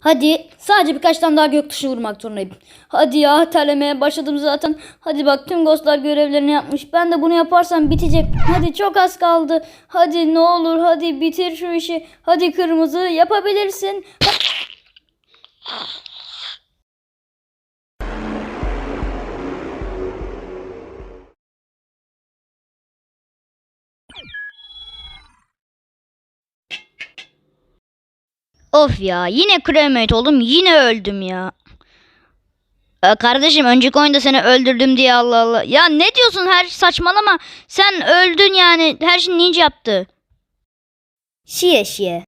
Hadi sadece birkaç tane daha göktaşı vurmak zorundayım. Hadi ya terlemeye başladım zaten. Hadi bak tüm ghostlar görevlerini yapmış. Ben de bunu yaparsam bitecek. Hadi çok az kaldı. Hadi ne olur hadi bitir şu işi. Hadi kırmızı yapabilirsin. Of ya yine cremate oldum yine öldüm ya. Ee, kardeşim önceki oyunda seni öldürdüm diye Allah Allah. Ya ne diyorsun her saçmalama. Sen öldün yani her şey ninja yaptı. Şiye şiye.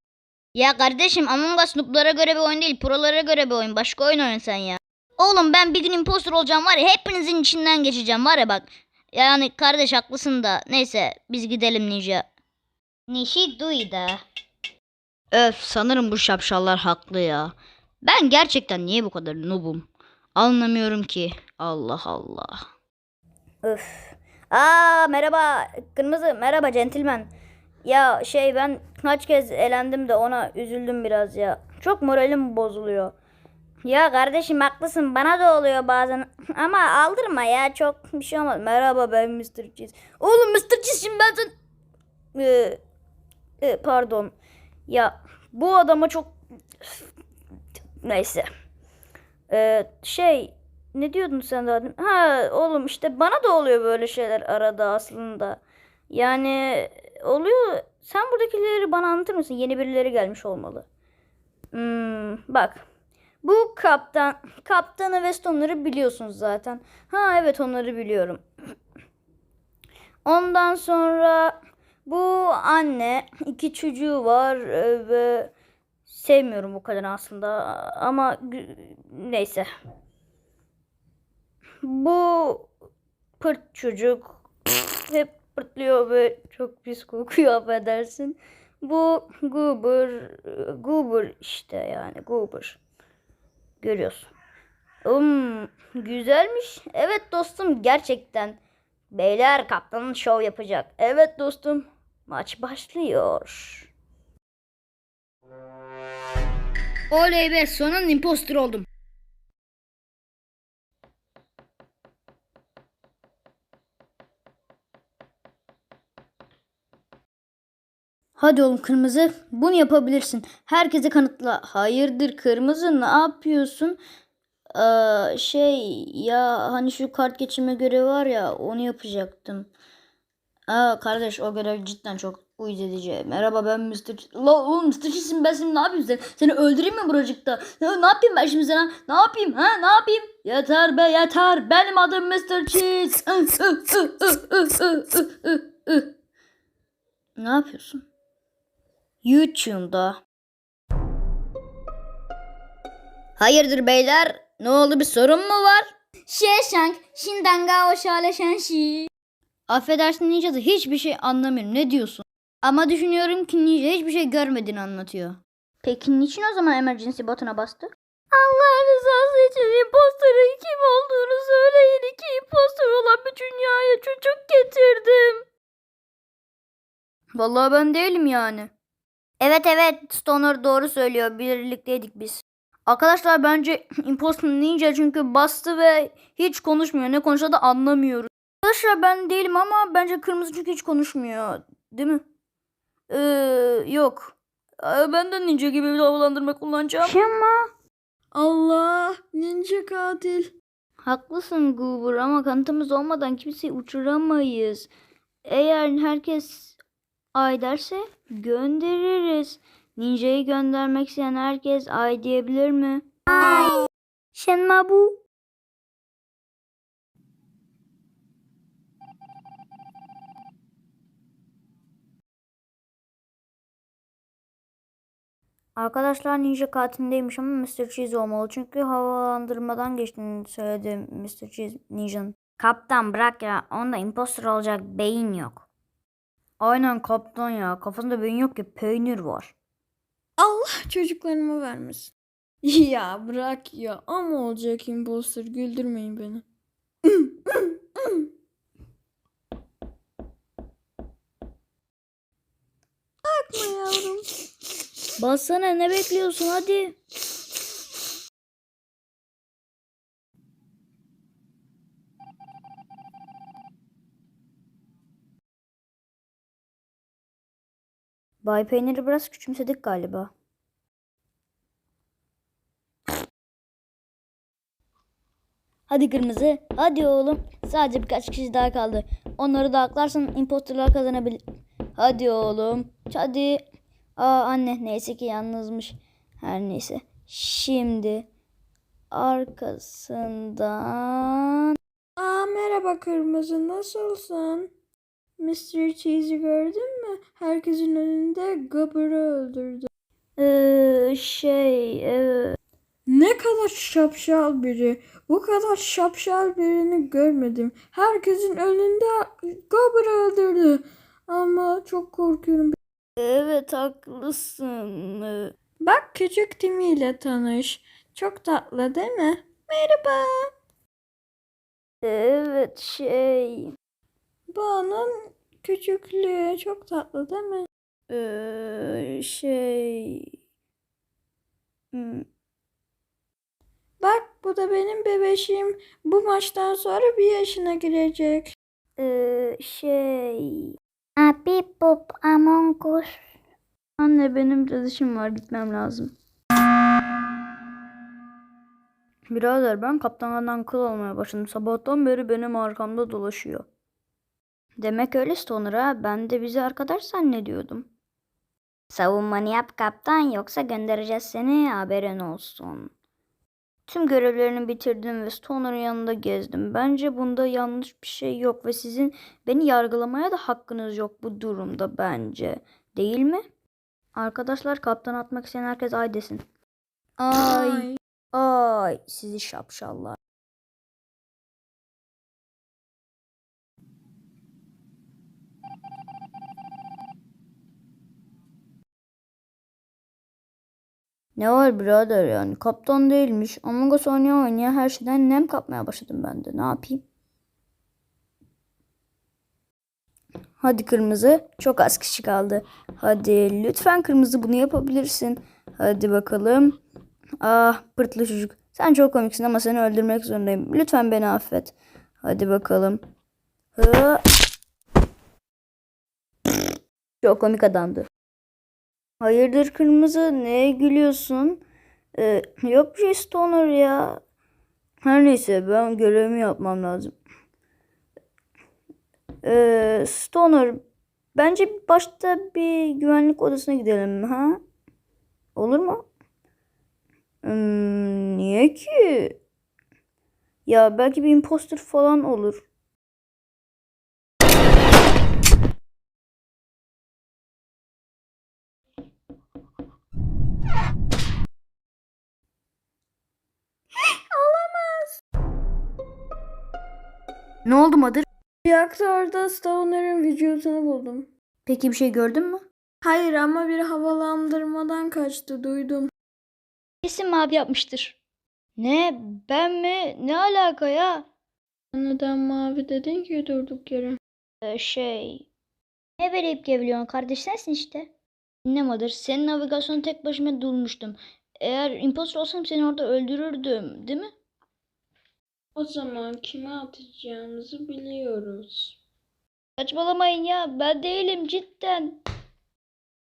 Ya kardeşim Among Us noob'lara göre bir oyun değil prolara göre bir oyun. Başka oyun oyna sen ya. Oğlum ben bir gün imposter olacağım var ya hepinizin içinden geçeceğim var ya bak. Yani kardeş haklısın da neyse biz gidelim ninja. Nishi duyda. Öf sanırım bu şapşallar haklı ya. Ben gerçekten niye bu kadar noobum? Anlamıyorum ki. Allah Allah. Öf. Aa merhaba kırmızı merhaba centilmen. Ya şey ben kaç kez elendim de ona üzüldüm biraz ya. Çok moralim bozuluyor. Ya kardeşim haklısın bana da oluyor bazen ama aldırma ya çok bir şey olmaz. Merhaba ben Mr. Cheese. Oğlum Mr. Cheese şimdi ben sen... Ee, e, pardon. Ya bu adama çok... Neyse. Ee, şey ne diyordun sen daha? Ha oğlum işte bana da oluyor böyle şeyler arada aslında. Yani oluyor. Sen buradakileri bana anlatır mısın? Yeni birileri gelmiş olmalı. Hmm, bak. Bu kaptan, kaptanı ve Stoner'ı biliyorsunuz zaten. Ha evet onları biliyorum. Ondan sonra bu anne iki çocuğu var e, ve sevmiyorum bu kadını aslında ama neyse. Bu pırt çocuk hep pırtlıyor ve çok pis kokuyor affedersin. Bu Goober, Goober işte yani Goober. Görüyorsun. Hmm, güzelmiş. Evet dostum gerçekten. Beyler kaptanın şov yapacak. Evet dostum. Maç başlıyor. Oley be sonun imposter oldum. Hadi oğlum kırmızı bunu yapabilirsin. Herkese kanıtla. Hayırdır kırmızı ne yapıyorsun? Şey ya hani şu kart geçirme görevi var ya onu yapacaktım. Aa kardeş o görev cidden çok uyuz edici. Merhaba ben Mr. Ch- La oğlum Mr. Cheese'im ben seni ne yapayım sen? Seni öldüreyim mi buracıkta? Ya, ne yapayım ben şimdi sana? Ne yapayım ha? Ne yapayım? Yeter be yeter. Benim adım Mr. Cheese. ne yapıyorsun? YouTube'da. Hayırdır beyler? Ne oldu bir sorun mu var? Şeşank, Şindanga o şale şenşi. Affedersin Ninja da hiçbir şey anlamıyorum. Ne diyorsun? Ama düşünüyorum ki Ninja hiçbir şey görmediğini anlatıyor. Peki niçin o zaman emergency butona bastı? Allah rızası için imposterın kim olduğunu söyleyin. İki imposter olan bir dünyaya çocuk getirdim. Vallahi ben değilim yani. Evet evet Stoner doğru söylüyor. Birlikteydik biz. Arkadaşlar bence Imposter Ninja çünkü bastı ve hiç konuşmuyor. Ne konuşsa da anlamıyoruz. Arkadaşlar ben değilim ama bence kırmızı çünkü hiç konuşmuyor. Değil mi? Ee, yok. Ee, ben de ninja gibi bir havalandırma kullanacağım. Şema. Allah ninja katil. Haklısın Goober ama kanıtımız olmadan kimseyi uçuramayız. Eğer herkes ay derse göndeririz. Ninja'yı göndermek isteyen herkes ay diyebilir mi? Ay. Şenma bu. Arkadaşlar ninja katilindeymiş ama Mr. Cheese olmalı. Çünkü havalandırmadan geçtiğini söyledi Mr. Cheese ninja'nın. Kaptan bırak ya. Onda imposter olacak beyin yok. Aynen kaptan ya. Kafasında beyin yok ki peynir var. Allah çocuklarıma vermesin. Ya bırak ya ama olacak imposter güldürmeyin beni. Bakma yavrum. Bassana ne bekliyorsun hadi. Bay Peynir'i biraz küçümsedik galiba. Hadi kırmızı. Hadi oğlum. Sadece birkaç kişi daha kaldı. Onları da aklarsan imposterlar kazanabilir. Hadi oğlum. Hadi. Aa anne neyse ki yalnızmış. Her neyse. Şimdi arkasından Aa merhaba kırmızı nasılsın? Mr. Cheese'i gördün mü? Herkesin önünde Gabber'ı öldürdü. Ee, şey ee, Ne kadar şapşal biri. Bu kadar şapşal birini görmedim. Herkesin önünde Gabber'ı öldürdü. Ama çok korkuyorum. evet haklısın. Bak küçük Timmy ile tanış. Çok tatlı değil mi? Merhaba. Evet şey Bu onun küçüklüğü. Çok tatlı değil mi? ee, şey hmm, Bak bu da benim bebeşim. Bu maçtan sonra bir yaşına girecek. ee, şey Abi Bob Among Us Anne benim biraz işim var gitmem lazım. Birader ben kaptanlardan kıl olmaya başladım. Sabahtan beri benim arkamda dolaşıyor. Demek öyle Stoner ha. Ben de bizi arkadaş zannediyordum. Savunmanı yap kaptan yoksa göndereceğiz seni haberin olsun. Tüm görevlerini bitirdim ve Stoner'ın yanında gezdim. Bence bunda yanlış bir şey yok ve sizin beni yargılamaya da hakkınız yok bu durumda bence. Değil mi? Arkadaşlar kaptan atmak isteyen herkes ay desin. Ay. Ay sizi şapşallar. Ne var birader yani kaptan değilmiş. Among Us oynaya oynaya her şeyden nem kapmaya başladım ben de ne yapayım. Hadi kırmızı çok az kişi kaldı. Hadi lütfen kırmızı bunu yapabilirsin. Hadi bakalım. Ah pırtlı çocuk. Sen çok komiksin ama seni öldürmek zorundayım. Lütfen beni affet. Hadi bakalım. Hı. Çok komik adamdı. Hayırdır kırmızı? Neye gülüyorsun? Ee, yok bir şey Stoner ya. Her neyse ben görevimi yapmam lazım. Ee, Stoner bence başta bir güvenlik odasına gidelim ha? Olur mu? Hmm, niye ki? Ya belki bir imposter falan olur. Ne oldu Mother? Reaktörde Stoner'ın vücudunu buldum. Peki bir şey gördün mü? Hayır ama bir havalandırmadan kaçtı duydum. Kesin mavi yapmıştır. Ne? Ben mi? Ne alaka ya? Neden mavi dedin ki durduk yere? Ee, şey... Ne verip geveliyorsun kardeş sensin işte. Ne Mother? Senin navigasyonu tek başıma durmuştum. Eğer impostor olsam seni orada öldürürdüm. Değil mi? O zaman kime atacağımızı biliyoruz. Saçmalamayın ya. Ben değilim cidden.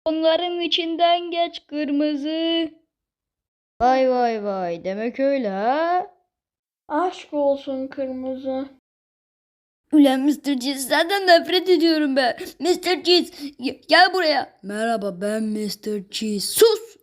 Onların içinden geç kırmızı. Vay vay vay. Demek öyle ha? Aşk olsun kırmızı. Ulan Mr. Cheese senden nefret ediyorum ben. Mr. Cheese gel buraya. Merhaba ben Mr. Cheese. Sus.